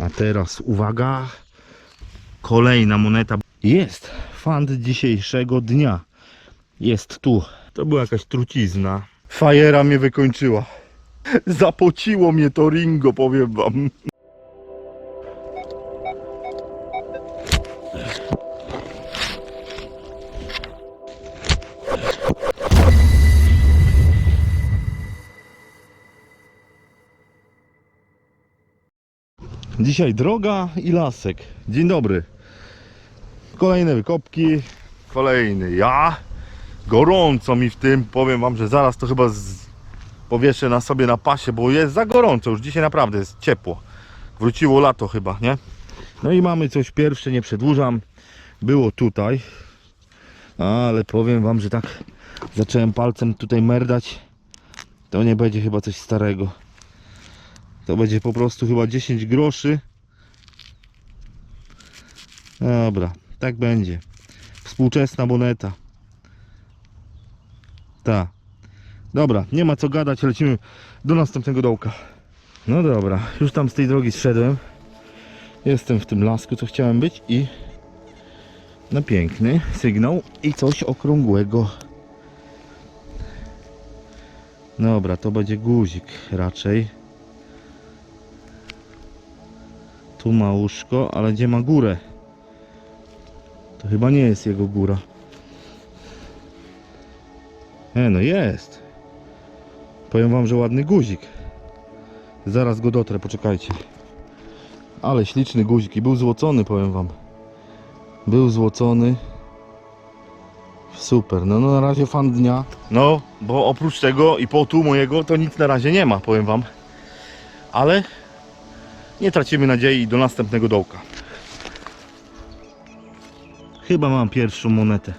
A teraz uwaga, kolejna moneta. Jest fand dzisiejszego dnia. Jest tu. To była jakaś trucizna. Fajera mnie wykończyła. Zapociło mnie to Ringo, powiem wam. Dzisiaj droga i lasek. Dzień dobry. Kolejne wykopki. Kolejny ja. Gorąco mi w tym. Powiem wam, że zaraz to chyba z... powieszę na sobie na pasie, bo jest za gorąco. Już dzisiaj naprawdę jest ciepło. Wróciło lato chyba, nie? No i mamy coś pierwsze, nie przedłużam. Było tutaj. Ale powiem wam, że tak zacząłem palcem tutaj merdać. To nie będzie chyba coś starego. To będzie po prostu chyba 10 groszy. Dobra, tak będzie. Współczesna moneta. Ta. Dobra, nie ma co gadać, lecimy do następnego dołka. No dobra, już tam z tej drogi zszedłem. Jestem w tym lasku, co chciałem być i na piękny sygnał i coś okrągłego. Dobra, to będzie guzik raczej. Tu ma łóżko, ale gdzie ma górę? To chyba nie jest jego góra. E, no jest. Powiem wam, że ładny guzik. Zaraz go dotrę, poczekajcie. Ale śliczny guzik i był złocony, powiem wam. Był złocony. Super, no, no na razie fan dnia. No, bo oprócz tego i potu mojego to nic na razie nie ma, powiem wam. Ale nie tracimy nadziei do następnego dołka. Chyba mam pierwszą monetę.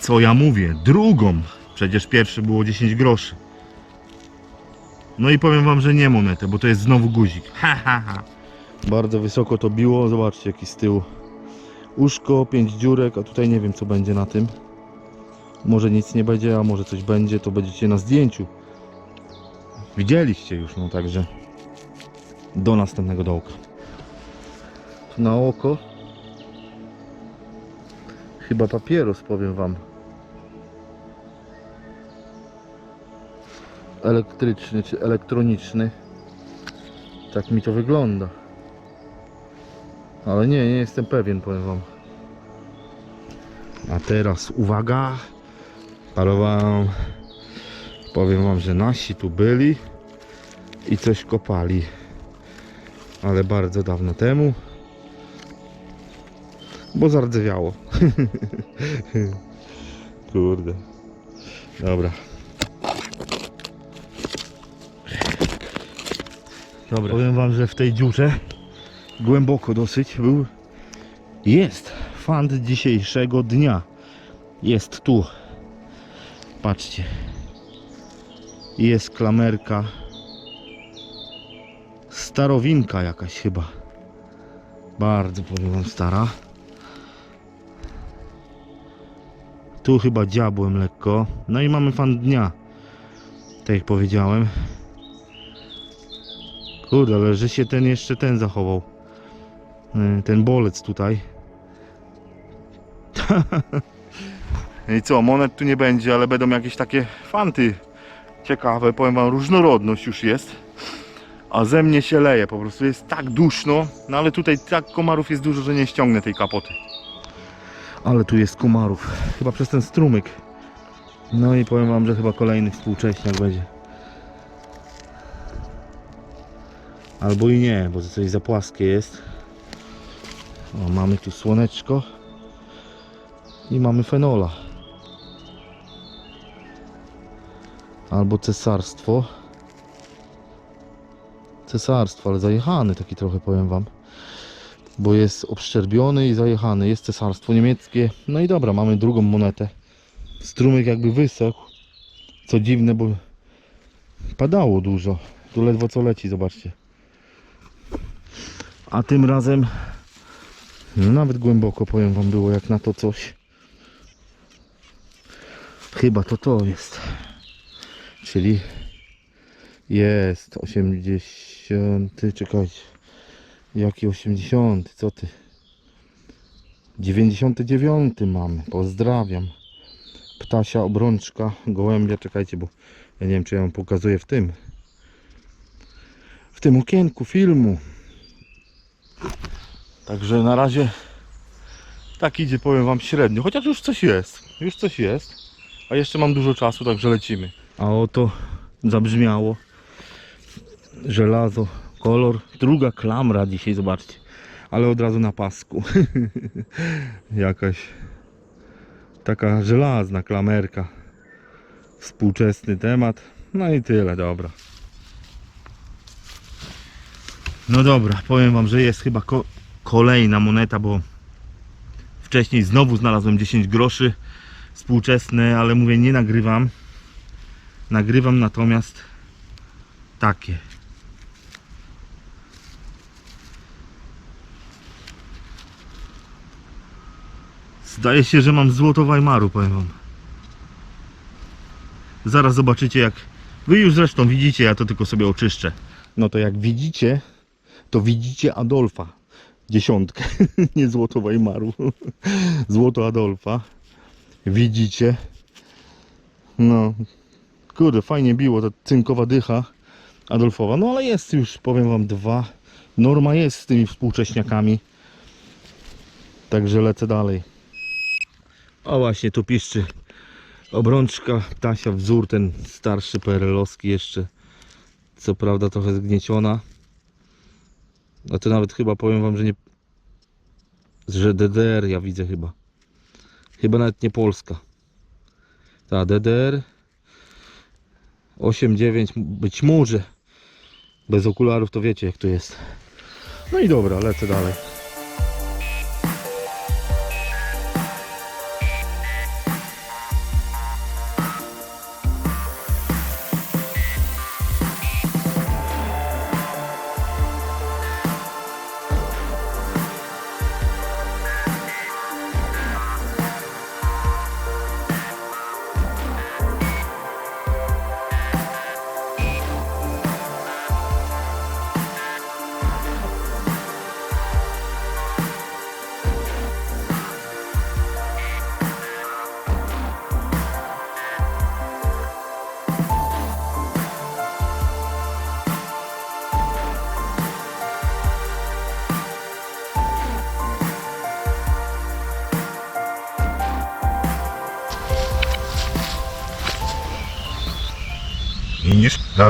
Co ja mówię? Drugą. Przecież pierwsze było 10 groszy. No i powiem wam, że nie monetę, bo to jest znowu guzik. Ha, ha, ha. Bardzo wysoko to biło. Zobaczcie jaki z tyłu. Uszko, 5 dziurek, a tutaj nie wiem co będzie na tym. Może nic nie będzie, a może coś będzie, to będziecie na zdjęciu. Widzieliście już, no także do następnego dołka. Tu na oko chyba papieros, powiem wam. Elektryczny czy elektroniczny. Tak mi to wygląda. Ale nie, nie jestem pewien, powiem wam. A teraz uwaga. Parowałem. Powiem wam, że nasi tu byli i coś kopali ale bardzo dawno temu. Bo zardzewiało. Kurde. Dobra. Dobra. Powiem wam, że w tej dziurze głęboko dosyć był. Jest fand dzisiejszego dnia. Jest tu. Patrzcie. Jest klamerka starowinka jakaś chyba. Bardzo powiem wam stara. Tu chyba dziabłem lekko. No i mamy fan dnia. Tak jak powiedziałem. Kurde, ale że się ten jeszcze ten zachował. Yy, Ten bolec tutaj. I co, monet tu nie będzie, ale będą jakieś takie fanty ciekawe. Powiem wam, różnorodność już jest a ze mnie się leje, po prostu jest tak duszno, no ale tutaj tak komarów jest dużo, że nie ściągnę tej kapoty. Ale tu jest komarów, chyba przez ten strumyk. No i powiem wam, że chyba kolejny współcześniak będzie. Albo i nie, bo to coś za płaskie jest. O, mamy tu słoneczko. I mamy fenola. Albo cesarstwo cesarstwo, ale zajechany taki trochę powiem wam. Bo jest obszczerbiony i zajechany. Jest cesarstwo niemieckie. No i dobra, mamy drugą monetę. Strumyk jakby wysechł. Co dziwne, bo padało dużo. Tu ledwo co leci, zobaczcie. A tym razem no nawet głęboko powiem wam było jak na to coś. Chyba to to jest. Czyli jest 80, czekajcie, Jaki 80? Co ty? 99 mamy. Pozdrawiam. Ptasia obrączka, gołębia. Czekajcie, bo ja nie wiem, czy ja wam pokazuję w tym. W tym okienku filmu. Także na razie tak idzie, powiem wam średnio. Chociaż już coś jest. Już coś jest. A jeszcze mam dużo czasu, także lecimy. A oto zabrzmiało żelazo, kolor. Druga klamra dzisiaj, zobaczcie. Ale od razu na pasku. Jakaś taka żelazna klamerka. Współczesny temat. No i tyle, dobra. No dobra, powiem wam, że jest chyba ko- kolejna moneta, bo wcześniej znowu znalazłem 10 groszy współczesne, ale mówię, nie nagrywam. Nagrywam natomiast takie. Zdaje się, że mam złoto Weimaru, powiem wam. Zaraz zobaczycie jak... Wy już zresztą widzicie, ja to tylko sobie oczyszczę. No to jak widzicie, to widzicie Adolfa. Dziesiątkę, nie złoto Weimaru. Złoto Adolfa. Widzicie? No, kurde, fajnie biło, ta cynkowa dycha Adolfowa. No ale jest już, powiem wam, dwa. Norma jest z tymi współcześniakami. Także lecę dalej. O właśnie, tu piszczy obrączka, ptasia, wzór ten starszy PRL-owski jeszcze. Co prawda trochę zgnieciona. A to nawet chyba powiem wam, że nie... Że DDR ja widzę chyba. Chyba nawet nie Polska. Ta DDR 8-9 być może. Bez okularów to wiecie jak to jest. No i dobra, lecę dalej.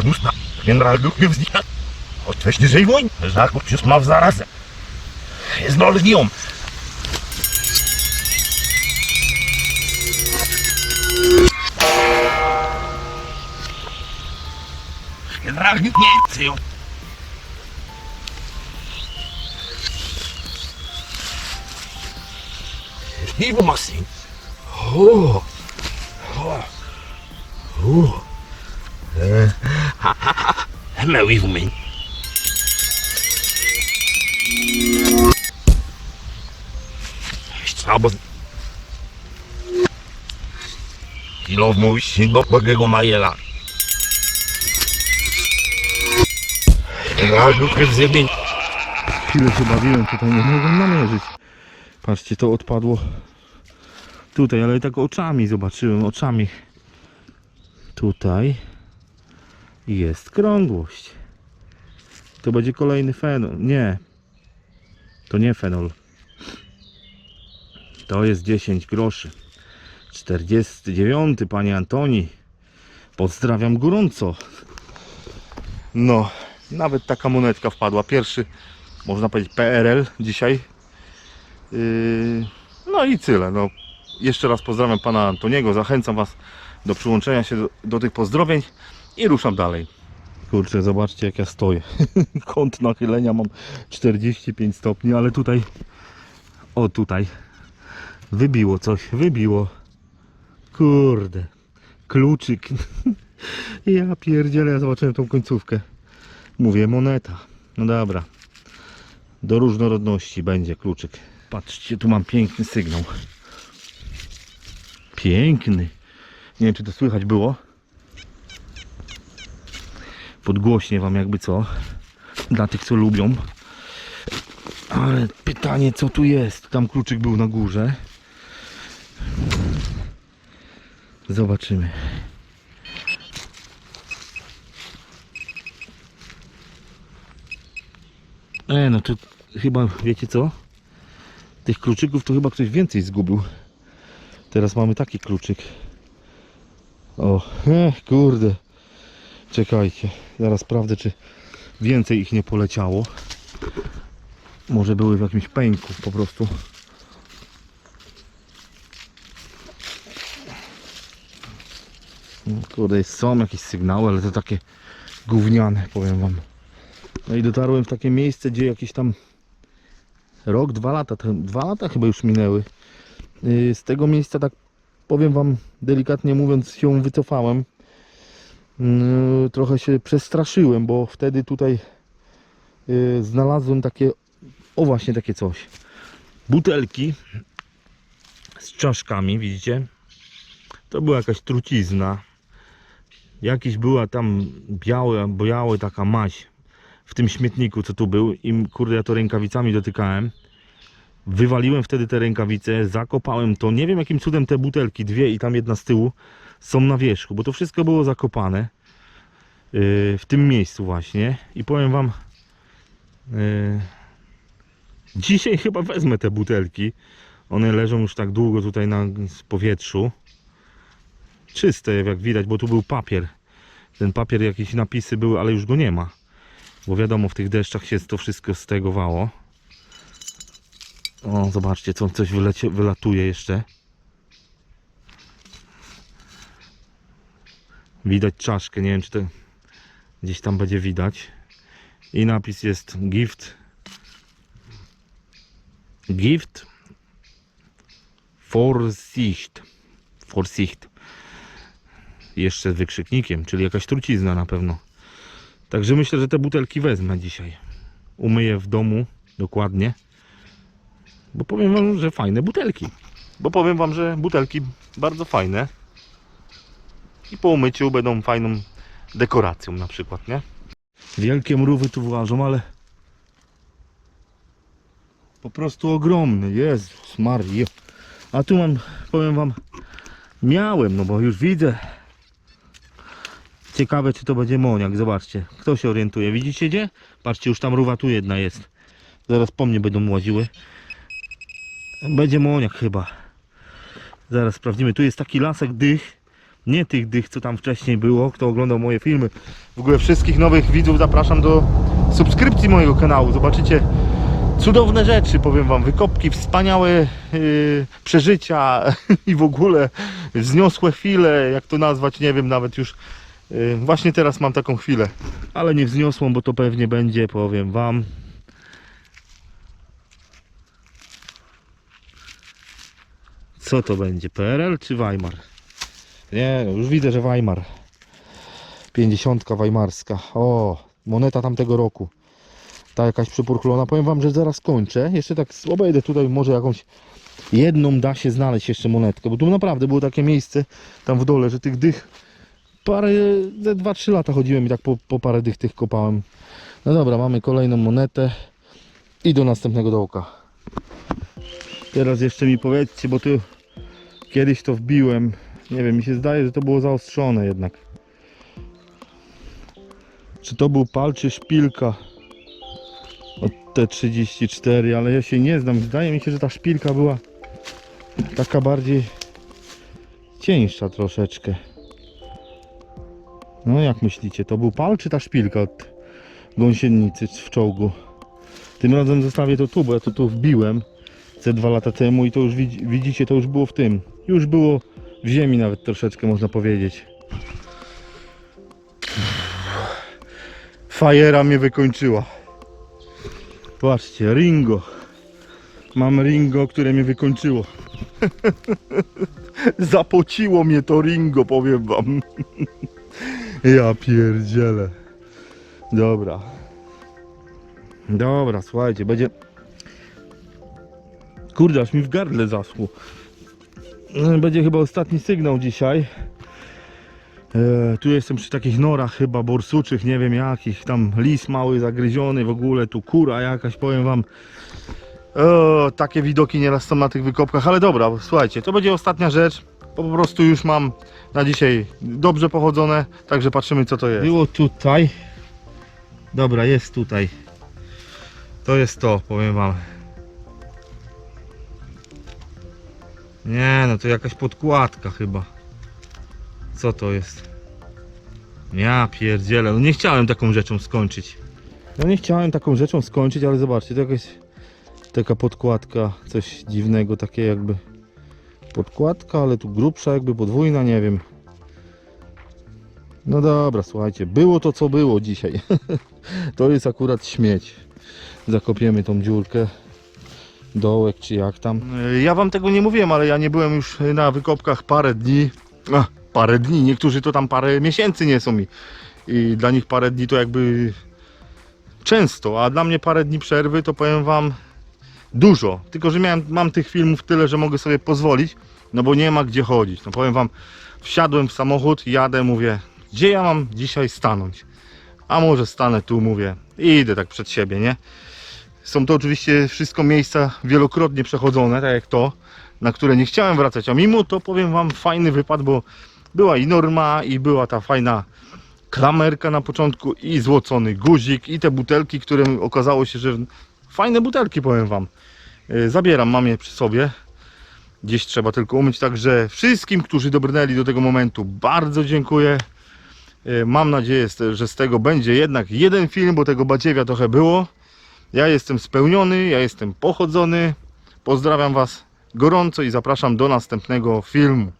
Widzisz, Radus na generalnych nie wznika. Otweź niżej woń, znaków przez ma w zarazę. Zdolnią. Generalnych nie chcę. Nie bo masy. O. O. O. Maui woman. Albo... Kilo mój syn do takiego majela. Radówkę w zjebie. Chwilę się bawiłem, tutaj nie mogłem namierzyć. Patrzcie, to odpadło tutaj, ale tak oczami zobaczyłem, oczami. Tutaj jest krągłość. To będzie kolejny fenol. Nie. To nie fenol. To jest 10 groszy. 49, panie Antoni. Pozdrawiam gorąco. No, nawet taka monetka wpadła. Pierwszy, można powiedzieć, PRL dzisiaj. Yy, no i tyle. No, jeszcze raz pozdrawiam pana Antoniego. Zachęcam was do przyłączenia się do, do tych pozdrowień i ruszam dalej. Kurczę, zobaczcie jak ja stoję. Kąt nachylenia mam 45 stopni, ale tutaj, o tutaj, wybiło coś, wybiło. Kurde, kluczyk. Ja pierdzielę, ja zobaczyłem tą końcówkę. Mówię, moneta. No dobra. Do różnorodności będzie kluczyk. Patrzcie, tu mam piękny sygnał. Piękny. Nie wiem, czy to słychać było. Podgłośnie wam jakby co. Dla tych, co lubią. Ale pytanie co tu jest? Tam kluczyk był na górze. Zobaczymy. E, no to chyba, wiecie co? Tych kluczyków to chyba ktoś więcej zgubił. Teraz mamy taki kluczyk. O, e, kurde. Czekajcie, zaraz sprawdzę, czy więcej ich nie poleciało. Może były w jakimś pęku po prostu. No, Kurde, są jakieś sygnały, ale to takie gówniane, powiem wam. No i dotarłem w takie miejsce, gdzie jakieś tam rok, dwa lata, dwa lata chyba już minęły. Yy, Z tego miejsca tak powiem wam delikatnie mówiąc się wycofałem. Yy, Trochę się przestraszyłem, bo wtedy tutaj yy, znalazłem takie, o właśnie takie coś. Butelki z czaszkami, widzicie? To była jakaś trucizna. Jakiś była tam białe, białe taka maź w tym śmietniku, co tu był. I kurde, ja to rękawicami dotykałem. Wywaliłem wtedy te rękawice, zakopałem to. Nie wiem jakim cudem te butelki, dwie i tam jedna z tyłu, są na wierzchu, bo to wszystko było zakopane yy, w tym miejscu właśnie. I powiem wam, yy, dzisiaj chyba wezmę te butelki. One leżą już tak długo tutaj na powietrzu. Czyste, jak widać, bo tu był papier. Ten papier, jakieś napisy były, ale już go nie ma. Bo wiadomo, w tych deszczach się to wszystko stegowało. O, zobaczcie, co coś wylatuje jeszcze. Widać czaszkę, nie wiem czy to gdzieś tam będzie widać. I napis jest gift. Gift Vorsicht. Vorsicht. Jeszcze z wykrzyknikiem, czyli jakaś trucizna na pewno. Także myślę, że te butelki wezmę dzisiaj. Umyję w domu dokładnie. Bo powiem wam, że fajne butelki. Bo powiem wam, że butelki bardzo fajne. I po umyciu będą fajną dekoracją na przykład, nie? Wielkie mrówy tu włażą, ale po prostu ogromny. Jezus Mario. A tu mam, powiem wam, miałem, no bo już widzę. Ciekawe, czy to będzie moniak. Zobaczcie, kto się orientuje. Widzicie gdzie? Patrzcie, już tam ruwa tu jedna jest. Zaraz po mnie będą łaziły. Będzie moniak chyba. Zaraz sprawdzimy. Tu jest taki lasek dych. Nie tych dych, co tam wcześniej było. Kto oglądał moje filmy. W ogóle wszystkich nowych widzów zapraszam do subskrypcji mojego kanału. Zobaczycie cudowne rzeczy, powiem wam. Wykopki, wspaniałe yy, przeżycia i w ogóle wzniosłe chwile. Jak to nazwać, nie wiem nawet już. Yy, Właśnie teraz mam taką chwilę, ale nie wzniosłą, bo to pewnie będzie, powiem wam. Co to będzie? PRL czy Weimar? Nie, już widzę, że Weimar. 50 weimarska. O, moneta tamtego roku. Ta jakaś przypurchlona. Powiem wam, że zaraz kończę. Jeszcze tak obejdę tutaj, może jakąś jedną da się znaleźć jeszcze monetkę, bo tu naprawdę było takie miejsce tam w dole, że tych dych parę, ze 2-3 lata chodziłem i tak po, po parę dych tych kopałem. No dobra, mamy kolejną monetę i do następnego dołka. Teraz jeszcze mi powiedzcie, bo tu kiedyś to wbiłem. Nie wiem, mi się zdaje, że to było zaostrzone jednak. Czy to był pal, czy szpilka od T34, ale ja się nie znam. Zdaje mi się, że ta szpilka była taka bardziej cieńsza troszeczkę. No jak myślicie, to był pal, czy ta szpilka od gąsienicy w czołgu? Tym razem zostawię to tu, bo ja to tu wbiłem ze dwa lata temu i to już widzi- widzicie, to już było w tym. Już było w ziemi nawet troszeczkę można powiedzieć. Fajera mnie wykończyła. Patrzcie, Ringo. Mam Ringo, które mnie wykończyło. Zapociło mnie to Ringo, powiem wam. ja pierdzielę. Dobra. Dobra, słuchajcie, będzie... Kurde, aż mi w gardle zaschło. Będzie chyba ostatni sygnał dzisiaj. E, tu jestem przy takich norach chyba borsuczych, nie wiem jakich, tam lis mały zagryziony w ogóle, tu kura jakaś, powiem wam. O, takie widoki nieraz są na tych wykopkach, ale dobra, słuchajcie, to będzie ostatnia rzecz. Po prostu już mam na dzisiaj dobrze pochodzone, także patrzymy co to jest. Było tutaj. Dobra, jest tutaj. To jest to, powiem wam. Nie, no to jakaś podkładka chyba. Co to jest? Ja pierdzielę, no nie chciałem taką rzeczą skończyć. No nie chciałem taką rzeczą skończyć, ale zobaczcie, to jakaś taka podkładka, coś dziwnego, takie jakby podkładka, ale tu grubsza, jakby podwójna, nie wiem. No dobra, słuchajcie, było to co było dzisiaj. to jest akurat śmieć. Zakopiemy tą dziurkę. Dołek czy jak tam. Ja wam tego nie mówiłem, ale ja nie byłem już na wykopkach parę dni. Ach, parę dni, niektórzy to tam parę miesięcy nie są i, i dla nich parę dni to jakby często, a dla mnie parę dni przerwy to powiem wam dużo. Tylko, że miałem, mam tych filmów tyle, że mogę sobie pozwolić, no bo nie ma gdzie chodzić. No powiem wam, wsiadłem w samochód, jadę, mówię, gdzie ja mam dzisiaj stanąć? A może stanę tu, mówię, i idę tak przed siebie, nie? Są to oczywiście wszystko miejsca wielokrotnie przechodzone, tak jak to, na które nie chciałem wracać, a mimo to powiem wam fajny wypad, bo była i norma, i była ta fajna klamerka na początku, i złocony guzik, i te butelki, które okazało się, że fajne butelki, powiem wam. Yy, Zabieram, mam je przy sobie. Gdzieś trzeba tylko umyć, także wszystkim, którzy dobrnęli do tego momentu, bardzo dziękuję. Yy, Mam nadzieję, że z tego będzie jednak jeden film, bo tego badziewia trochę było. Ja jestem spełniony, ja jestem pochodzony. Pozdrawiam Was gorąco i zapraszam do następnego filmu.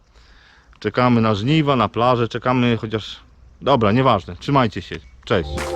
Czekamy na żniwa, na plażę, czekamy chociaż. Dobra, nieważne. Trzymajcie się. Cześć.